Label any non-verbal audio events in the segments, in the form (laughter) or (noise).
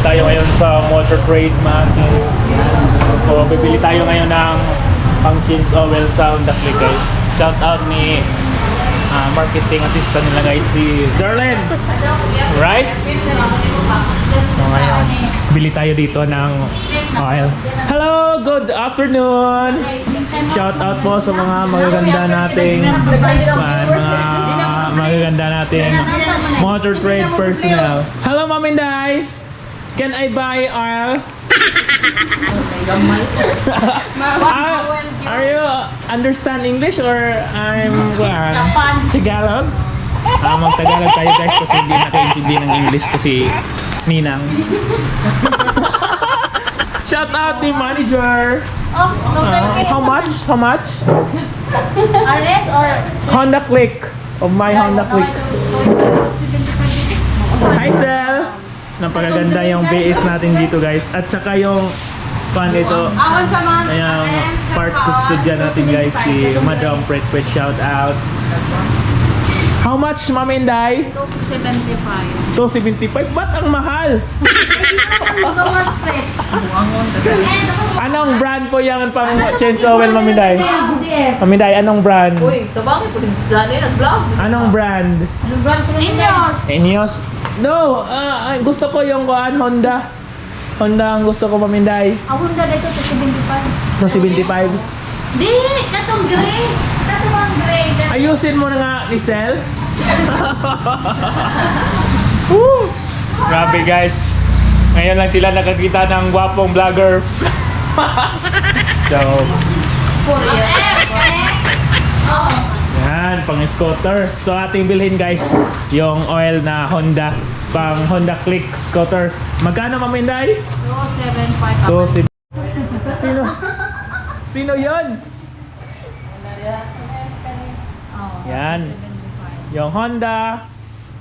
tayo ngayon sa motor trade masin. So, bibili tayo ngayon ng change oil Click guys. Shout out ni ah, marketing assistant nila guys si Darlene. Right? So ngayon, bili tayo dito ng oil. Hello, good afternoon. Shout out po sa mga magaganda nating man, mga magaganda nating motor trade personnel. Hello, Mom and Dai. Can I buy oil? (laughs) Ah, are you understand English or I'm what? Tagalog? Ah, mag-Tagalog tayo guys kasi hindi nakaintindi ng English kasi Ninang. (laughs) Shout out the manager. Oh, Ah, how much? How much? (laughs) RS or Honda Click. Of my Honda Click. Hi, Sel! Napakaganda yung BS natin dito, guys. At saka yung pan sa mga Ayan, part custodian natin guys, si Madam Pret Pret, shout out. How much, Ma'am Inday? 75. 275? Ba't ang mahal? (laughs) Anong brand po yung pang change oil, Ma'am Inday? Ma'am Inday, anong brand? Uy, tabangin po din sa ni nag-vlog. Anong brand? Anong brand Ineos. Enios? No, ah, ah, gusto ko yung kuan Honda. Honda ang gusto ko, Ma'am Inday. Awon na dito to 75. 275. Di, katong gray. Katong ang gray. Ayusin mo na nga ni Sel. (laughs) Woo! Grabe guys. Ngayon lang sila nakakita ng gwapong vlogger. (laughs) so, Oh. Yan, pang scooter. So ating bilhin guys, yung oil na Honda, pang Honda Click scooter. Magkano maminday? 275. To si Sino? Sino 'yon? Oh. Yan. Yung Honda,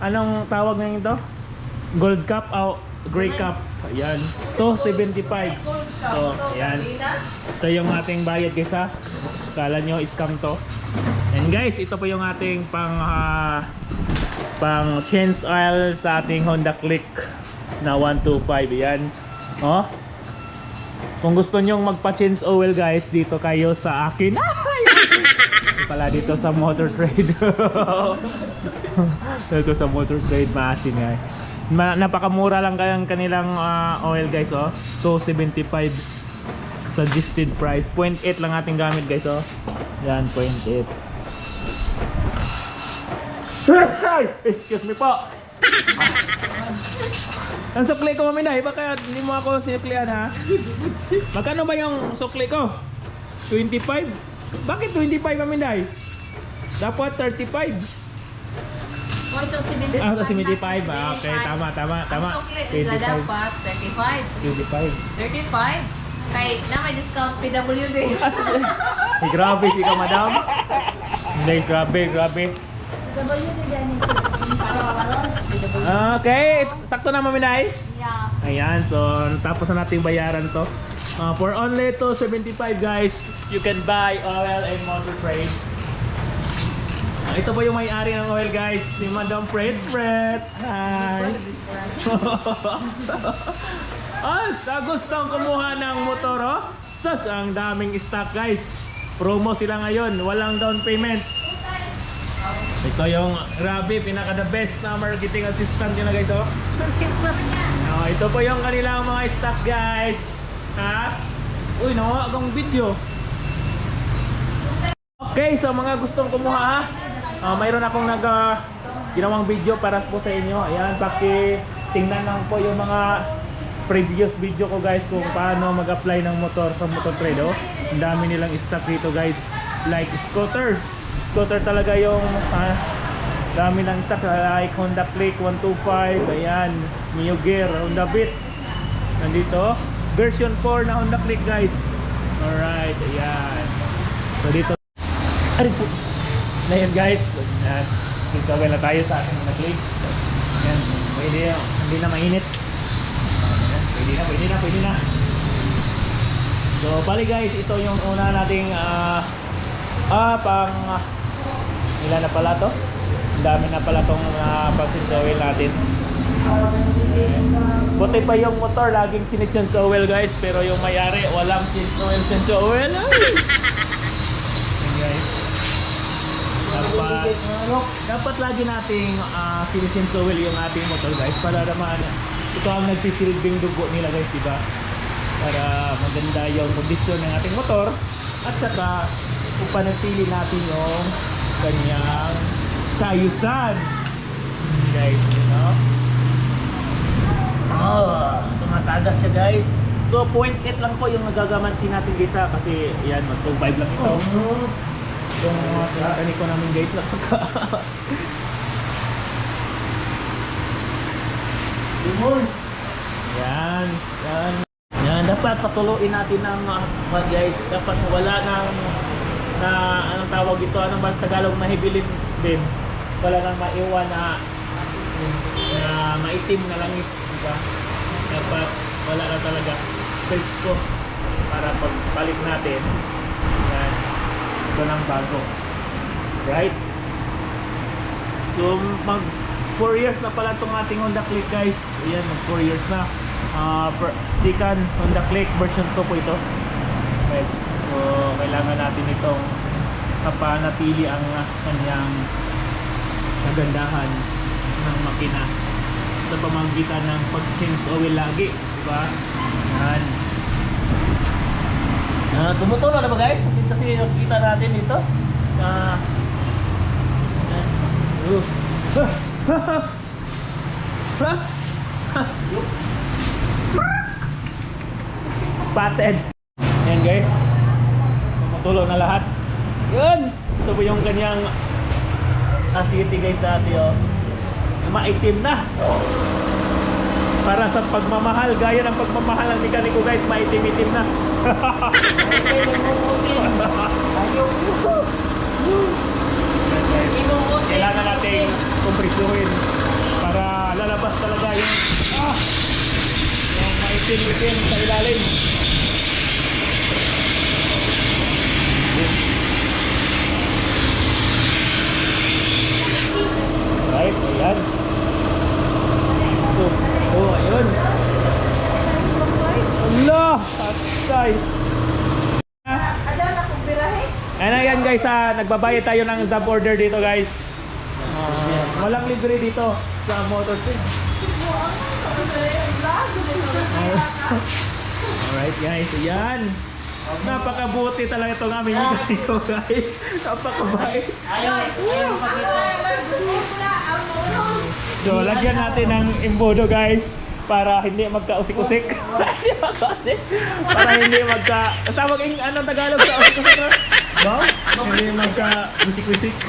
anong tawag ngayon ito? Gold Cup o Gray Cup. Ayan. To 75. So, ayan. Ito yung ating bayad guys ha. Kala nyo scam to. Guys, ito po yung ating pang ah, pang change oil sa ating Honda Click na 125. Ayan. Oh. Kung gusto nyong magpa-change oil guys, dito kayo sa akin. (laughs) Pala dito sa motor trade. (laughs) dito sa motor trade maasin nga. Ma- napakamura lang kayang kanilang ah, oil guys oh. 275 suggested price. 0.8 lang ating gamit guys oh. Yan 0.8. Ay! Excuse me po. (laughs) Ang sukli ko maminay, baka hindi mo ako sinuklian ha? Magkano ba yung sukli ko? 25? Bakit 25 maminay? Dapat 35. Oh, ito 75. Ah, 75. Ah, okay, tama, tama, tama. Ang sukli nila 25. dapat 35. 25. 35. Kay na may discount PWD. Ay, grabe si ka, madam. (laughs) Hindi, grabe, grabe. Okay, sakto na maminay. Yeah. Ayan, so tapos na natin bayaran to. Uh, for only to 75 guys, you can buy oil and motor trade. Ah, ito po yung may-ari ng oil guys, si Madam Fred Fred. Hi! (laughs) ah, sa gustong kumuha ng motor, oh. Sas, ang daming stock guys. Promo sila ngayon, walang down payment. Ito yung grabe, pinaka the best na marketing assistant yun na guys oh. Oh, ito po yung kanilang mga stock guys. Ha? Uy, nawa akong video. Okay, so mga gustong kumuha ha. Ah, mayroon akong nag ah, ginawang video para po sa inyo. Ayan, paki tingnan lang po yung mga previous video ko guys kung paano mag-apply ng motor sa motor trade. Oh. Ang dami nilang stock dito guys. Like scooter. Scooter talaga yung ah, dami ng stock like Honda Click 125. Ayan, Neo Gear, Honda Beat. Nandito. Version 4 na Honda Click guys. Alright, ayan. So dito. Ari po. Na yun guys. Ayan. Dito na tayo sa ating Honda Click. Ayan. Pwede, hindi na mainit. Ayan. Pwede na, pwede na, pwede na. So, bali guys, ito yung una nating ah ah, pang ah, ilan na pala to? Ang dami na pala tong uh, pagsinsawin natin. Ayan. Buti pa yung motor, laging sinichange oil guys. Pero yung may-ari, walang change oil, change oil. Dapat, dapat lagi nating uh, sinichange oil yung ating motor guys. Para naman, ito ang nagsisilbing dugo nila guys, di ba? Para maganda yung kondisyon ng ating motor. At saka, upanatili natin yung kanyang kaayusan. Guys, you know? Oh, tumatagas siya guys. So 0.8 lang po yung nagagamanti natin guys ha kasi yan mag 2.5 lang ito. Yung mga sinakani ko namin guys napaka (laughs) Yan, yan. Yan, dapat patuloyin natin ng uh, guys. Dapat wala nang na anong tawag ito, anong ba sa Tagalog mahibilin din. Wala nang maiwan na na maitim na langis, di ba? Dapat wala na talaga presko para pagpalit natin. Yan. Ito ng bago. Right? So mag 4 years na pala itong ating Honda Click guys. Ayan, mag 4 years na. Ah, per, second Honda Click version 2 po ito. Right. So kailangan natin itong kapanatili ang ah, kanyang kagandahan ng makina sa pamamagitan ng pag-change oil lagi, di ba? Yan. Ah, tumutulo na ba guys? Kasi nakita natin na yan. (laughs) Uh. Spotted. Yan guys. Tumutulo na lahat. Yun! Ito po yung kanyang City guys dati oh. Maitim na. Para sa pagmamahal, gaya ng pagmamahal ng mekaniko guys, maitim-itim na. Kailangan natin kompresuhin para lalabas talaga yung ah, yung maitim-itim sa ilalim. Right, ayan. Oh, oh ayun. Allah! Patay! Ada na kong birahe. Ano ha, nagbabayad tayo ng job order dito guys. Ah, walang libre dito sa motor trade. Alright guys, ayan. Napakabuti talaga itong aming mekaniko guys. Napakabait. So, lagyan natin ng imbodo guys para hindi magka-usik-usik. (laughs) para hindi magka... Tawag yung anong Tagalog sa usik-usik na? Wow? Hindi magka-usik-usik. (laughs)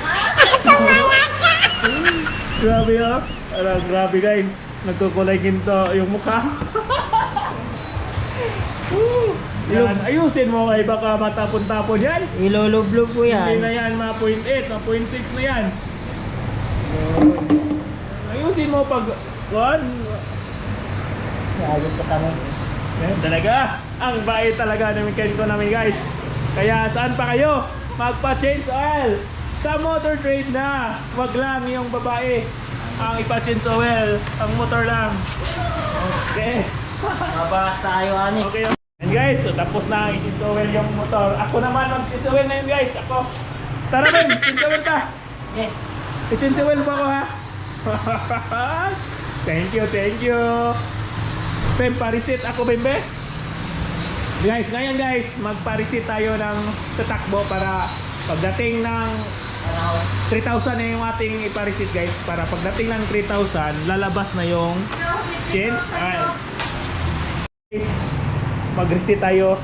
grabe ah. Ala, grabe guys. Nagkukulay ginto yung mukha. (laughs) Yan, ayusin mo kay baka matapon-tapon yan. Iloloblo po Hindi na yan yan. mga 0.8, mga 0.6 na yan. Ayusin mo pag... One, Ayos pa kami. Yan talaga. Ang bait talaga ng mekaniko namin guys. Kaya saan pa kayo? Magpa-change oil. Sa motor trade na. Wag lang yung babae. Ang ipa-change oil. Ang motor lang. Okay. Mabas tayo, ani. Okay. And guys, so tapos na ang i-change oil yung motor. Ako naman ang change oil na yun guys. Ako. Tara Ben, change oil ka. Eh, I-change oil pa ako ha. (laughs) thank you, thank you. Parisit ako, Bembe. Guys, ngayon guys, magparisit tayo ng tatakbo para pagdating ng ano, 3,000 na yung ating iparisit guys. Para pagdating ng 3,000, lalabas na yung change. Ay. Guys, Mag-reset tayo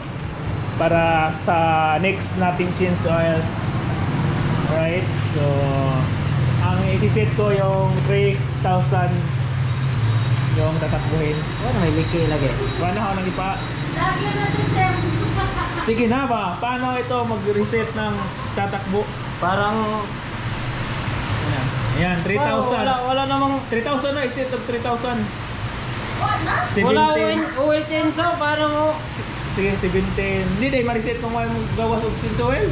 para sa next nating change oil. Alright, so ang isiset ko yung 3,000 yung tatakbuhin. ano may liki lagi. Paano ako nang ipa? Lagyan natin, sir. (laughs) Sige na ba? Paano ito mag-reset ng tatakbo? Parang Ayan, Ayan 3,000. Wala, wala namang 3,000 na, iset of 3,000. What na? 17. wala oil, oil change oh, parang oh. Sige, 17. Hindi dahil ma-reset kung may gawas og since oil.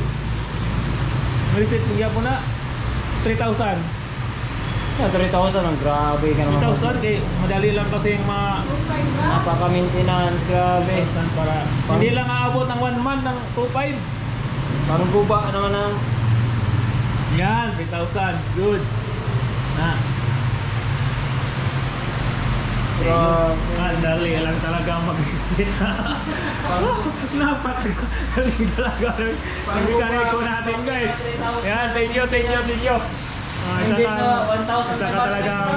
Ma-reset mo po na 3,000. Yeah, 3,000 ang grabe ka naman. 2,000 eh, madali lang kasi yung mga Napaka-maintenance, grabe. 2,000 para hindi lang aabot ng 1 month ng 2,500. Parang guba naman ang Yan, 3,000. Good. Na. Grabe. Madali lang talaga mag-visit. (laughs) Napakagaling talaga ng mekaniko natin guys. Yan, thank you, thank you, thank you. Ah, isa ka, na 1,000 isa ka talagang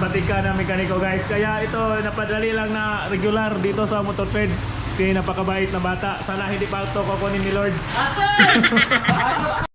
batika na mekaniko guys. Kaya ito, napadali lang na regular dito sa motor trade. Kaya napakabait na bata. Sana hindi pa ito kukunin ni Lord. Asan? (laughs)